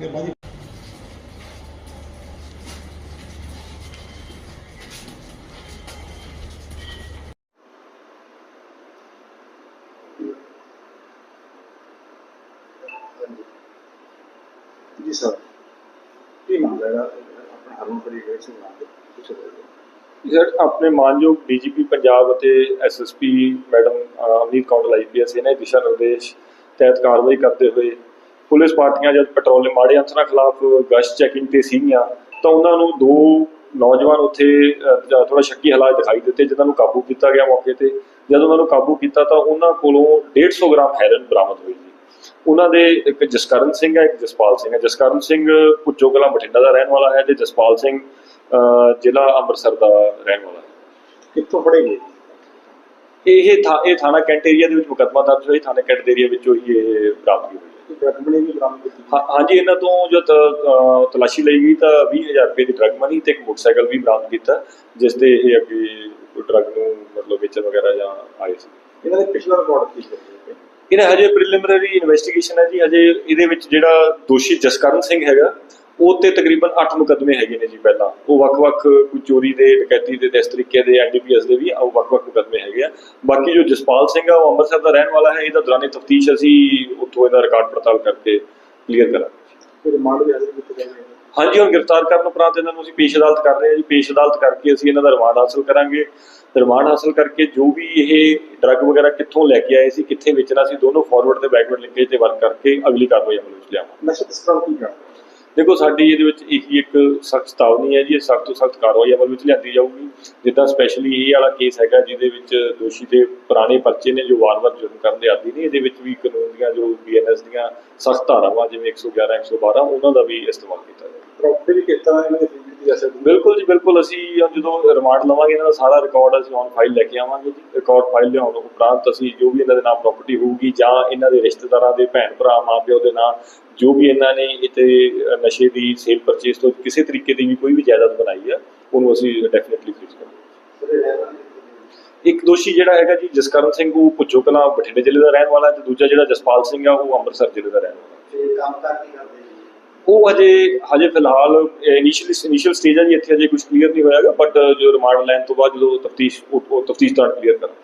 ਮਿਹਰਬਾਨੀ ਜੀ ਸਰ। ਕੀ ਮੰਗ ਹੈ ਆਪਣਾ ਹਰਮਨਪ੍ਰੀਤ ਗਏ ਸਿੰਘ ਨਾਲ ਬੋਲੋ ਸਰ ਆਪਣੇ ਮਾਨਯੋਗ ਡੀਜੀਪੀ ਪੰਜਾਬ ਅਤੇ SSP madam Amneet Kondal IPS ਇਹਨਾਂ ਦਿਸ਼ਾ ਨਿਰਦੇਸ਼ ਤਹਿਤ ਕਾਰਵਾਈ ਕਰਦੇ ਹੋਏ ਪੁਲਿਸ ਪਾਰਟੀਆਂ ਜਦ ਪੈਟਰੋਲ ਮਾੜੇ ਅੰਸਰਾਂ ਖਿਲਾਫ ਗਸ਼ਤ ਚੈਕਿੰਗ ਤੇ ਸੀਗੀਆਂ ਤਾਂ ਉਹਨਾਂ ਨੂੰ ਦੋ ਨੌਜਵਾਨ ਉੱਥੇ ਥੋੜਾ ਸ਼ੱਕੀ ਹਾਲਾਤ ਦਿਖਾਈ ਦਿੱਤੇ ਜਿਨ੍ਹਾਂ ਨੂੰ ਕਾਬੂ ਕੀਤਾ ਗਿਆ ਮੌਕੇ ਤੇ। ਜਦੋਂ ਉਹਨਾਂ ਨੂੰ ਕਾਬੂ ਕੀਤਾ ਤਾਂ ਉਹਨਾਂ ਕੋਲੋਂ 150 ਗ੍ਰਾਮ ਹੈਰਨ ਬਰਾਮਦ ਹੋਈ ਜੀ ਉਹਨਾਂ ਦੇ ਇੱਕ ਜਸਕਰਨ ਸਿੰਘ ਹੈ ਇੱਕ ਜਸਪਾਲ ਸਿੰਘ ਹੈ ਜਸਕਰਨ ਸਿੰਘ ਪੁੱਜੋ ਕਲਾਂ ਬਠਿੰਡਾ ਦਾ ਰਹਿਣ ਵਾਲਾ ਹੈ ਤੇ ਜਸਪਾਲ ਸਿੰਘ ਅਹ, ਜ਼ਿਲ੍ਹਾ ਅੰਮ੍ਰਿਤਸਰ ਦਾ ਰਹਿਣ ਵਾਲਾ ਹੈ। ਕਿੱਥੋਂ ਫੜੇ ਗਏ? ਇਹ ਥਾ ਇਹ ਥਾਣਾ ਕੈਂਟ ਏਰੀਆ ਦੇ ਵਿੱਚ ਮੁਕੱਦਮਾ ਦਰਜ ਹੋਇਆ ਥਾਣਾ ਕੈਂਟ ਏਰੀਆ ਵਿੱਚੋਂ ਹੀ ਇਹ ਬਰਾਮਦਗੀ ਹੋਈ ਹੈ ਡਰਗ ਮਨੀ ਵੀ ਬਰਾਮਦ ਕੀਤੀ? ਹਾਂ- ਹਾਂਜੀ ਇਹਨਾਂ ਤੋਂ ਜੋ ਤਲਾਸ਼ੀ ਲਈ ਗਈ ਤਾਂ 20000 ਰੁਪਏ ਦੀ ਡਰਗ ਮਨੀ ਤੇ ਇੱਕ ਮੋਟਰਸਾਈਕਲ ਵੀ ਬਰਾਮਦ ਕੀਤਾ ਜਿਸ ਤੇ ਇਹ ਅੱਗੇ ਡਰਗ ਨੂੰ ਮਤਲਬ ਵੇਚਣ ਵਗੈਰਾ ਜਾਂ ਆਏ ਸੀ। ਇਹਨਾਂ ਦੇ ਪਿਛਲਾ ਰਿਕਾਰਡ ਕੀ ਹੈ ਇਹਨੇ ਹਜੇ ਪ੍ਰੀਲਿਮਿਨਰੀ ਇਨਵੈਸਟੀਗੇਸ਼ਨ ਹੈ ਜੀ ਹਜੇ ਇਹਦੇ ਵਿੱਚ ਜਿਹੜਾ ਦੋਸ਼ੀ ਜਸਕਰਨ ਸਿੰਘ ਹੈਗਾ ਉਹ ਤੇ ਤਕਰੀਬਨ 8 ਮੁਕੱਦਮੇ ਹੈਗੇ ਨੇ ਜੀ ਪਹਿਲਾਂ। ਉਹ ਵੱਖ-ਵੱਖ ਕੋਈ ਚੋਰੀ ਦੇ ਡਕੈਤੀ ਦੇ ਇਸ ਤਰੀਕੇ ਦੇ ਐਨਡੀਪੀਐਸ ਦੇ ਵੀ ਉਹ ਵੱਖ-ਵੱਖ ਮੁਕੱਦਮੇ ਹੈਗੇ ਆ। ਬਾਕੀ ਜੋ ਜਸਪਾਲ ਸਿੰਘ ਆ ਉਹ ਅੰਮ੍ਰਿਤਸਰ ਦਾ ਰਹਿਣ ਵਾਲਾ ਹੈ ਇਹਦਾ ਦੌਰਾਨੇ ਤਫਤੀਸ਼ ਅਸੀਂ ਉੱਥੋਂ ਇਹਦਾ ਰਿਕਾਰਡ ਪੜਤਾਲ ਕਰਕੇ ਕਲੀਅਰ ਕਰਾਂਗੇ। ਫਿਰ ਰਿਮਾਂਡ ਵੀ ਹਾਜ਼ਰ ਕੀਤੇ ਨੇ। ਹਾਂਜੀ ਹੁਣ ਗ੍ਰਿਫਤਾਰ ਕਰਨ ਉਪਰੰਤ ਇਹਨਾਂ ਨੂੰ ਅਸੀਂ ਪੇਸ਼ ਅਦਾਲਤ ਕਰ ਰਹੇ ਹਾਂ ਜੀ। ਪੇਸ਼ ਅਦਾਲਤ ਕਰਕੇ ਅਸੀਂ ਇਹਨਾਂ ਦਾ ਰਿਮਾਂਡ ਹਾਸਲ ਕਰਾਂਗੇ। ਰਿਮਾਂਡ ਹਾਸਲ ਕਰਕੇ ਜੋ ਵੀ ਇਹ ਡਰੱਗ ਵਗੈਰਾ ਕਿੱਥੋਂ ਲੈ ਕੇ ਆਏ ਸੀ ਕਿੱਥੇ ਵੇਚਣਾ ਸੀ ਦੋਨੋਂ ਫਾਰਵਰਡ ਤੇ ਬੈਕਵਰਡ ਲਿੰਕੇਜ ਤੇ ਵਰਕ ਕਰਕੇ ਅਗਲੀ ਕਾਰਵਾਈ ਅਮਲ ਵਿੱਚ ਲਿਆਵਾਂਗੇ। ਨਸ਼ਾ ਤਸਕਰਾਂ ਕੀ ਕਰਦੇ ਦੇਖੋ, ਸਾਡੀ ਇਹਦੇ ਵਿੱਚ ਇਹੀ ਇੱਕ ਸਖਤ ਚੇਤਾਵਨੀ ਹੈ ਜੀ, ਇਹ ਸਖਤ ਤੋਂ ਸਖਤ ਕਾਰਵਾਈ ਅਮਲ ਵਿੱਚ ਲਿਆਂਦੀ ਜਾਊਗੀ। ਜਿੱਦਾਂ ਸਪੈਸ਼ਲੀ ਇਹ ਵਾਲਾ ਕੇਸ ਹੈਗਾ, ਜਿਹਦੇ ਵਿੱਚ ਦੋਸ਼ੀ ਦੇ ਪੁਰਾਣੇ ਪਰਚੇ ਨੇ, ਜੋ ਵਾਰ-ਵਾਰ ਜੁਰਮ ਕਰਨ ਦੇ ਆਦੀ ਨੇ, ਇਹਦੇ ਵਿੱਚ ਵੀ ਕਾਨੂੰਨ ਦੀਆਂ, ਜੋ ਬੀਐਨਐਸ ਦੀਆਂ ਸਖਤ ਧਾਰਾਵਾਂ, ਜਿਵੇਂ 111 112 ਉਹਨਾਂ ਦਾ ਵੀ ਇਸਤੇਮਾਲ ਕੀਤਾ ਜਾਵੇ ਪ੍ਰਾਪਰਟੀ ਕਿਸ ਤਰ੍ਹਾਂ ਇਹਨਾਂ ਦੀ ਕੀਤੀ ਜਾ ਸਕਦੀ। ਬਿਲਕੁਲ ਜੀ, ਬਿਲਕੁਲ ਅਸੀਂ ਜਦੋਂ ਰਿਮਾਂਡ ਲਵਾਂਗੇ ਇਹਨਾਂ ਦਾ ਸਾਰਾ ਰਿਕਾਰਡ ਅਸੀਂ ਔਨ ਫਾਈਲ ਲੈ ਕੇ ਆਵਾਂਗੇ ਜੀ। ਰਿਕਾਰਡ ਫਾਈਲ ਲਿਆਉਣ ਉਪਰੰਤ ਅਸੀਂ ਜੋ ਵੀ ਇਹਨਾਂ ਦੇ ਨਾਮ ਪ੍ਰਾਪਰਟੀ ਹੋਊਗੀ ਜਾਂ ਇਹਨਾਂ ਦੇ ਰਿਸ਼ਤੇਦਾਰਾਂ ਦੇ ਭੈਣ ਭਰਾ, ਮਾਪਿਓ ਦੇ ਨਾਂ ਜੋ ਵੀ ਇਹਨਾਂ ਨੇ ਇਤੇ ਨਸ਼ੇ ਦੀ ਸੇਲ ਪਰਚੇਸ ਤੋਂ ਕਿਸੇ ਤਰੀਕੇ ਦੀ ਵੀ ਕੋਈ ਵੀ ਜਾਇਦਾਦ ਬਣਾਈ ਆ, ਉਹਨੂੰ ਅਸੀਂ ਡੈਫੀਨਿਟਲੀ ਫ੍ਰੀਜ਼ ਕਰਾਂਗੇ। ਇੱਕ ਦੋਸ਼ੀ ਜਿਹੜਾ ਹੈਗਾ ਜੀ, ਜਸਕਰਨ ਸਿੰਘ, ਉਹ ਪੁੱਜੋ ਕਲਾਂ ਬਠਿੰਡੇ ਜ਼ਿਲ੍ਹੇ ਦਾ ਰਹਿਣ ਵਾਲਾ ਤੇ ਦੂਜਾ ਜਿਹੜਾ ਜਸਪਾਲ ਸਿੰਘ ਆ, ਉਹ ਅੰਮ੍ਰਿਤਸਰ ਜ਼ਿਲ੍ਹੇ ਦਾ ਰਹਿਣ ਵਾਲਾ ਤੇ ਕੰਮ ਕਰ ਕੀ ਉਹ ਹਜੇ ਹਜੇ ਫਿਲਹਾਲ ਇਨੀਸ਼ੀਅਲ ਇਨੀਸ਼ੀਅਲ ਸਟੇਜ ਹੈ ਜੀ, ਇੱਥੇ ਅਜੇ ਕੁਝ ਕਲੀਅਰ ਨਹੀਂ ਹੋਇਆਗਾ ਬਟ ਜੋ ਰਿਮਾਂਡ ਲੈਣ ਤੋਂ ਬਾਅਦ ਜਦੋਂ ਤਫਤੀਸ਼, ਉਹ ਤਫਤੀਸ਼ ਦਾ ਕਲੀਅਰ ਕਰਾਂਗੇ।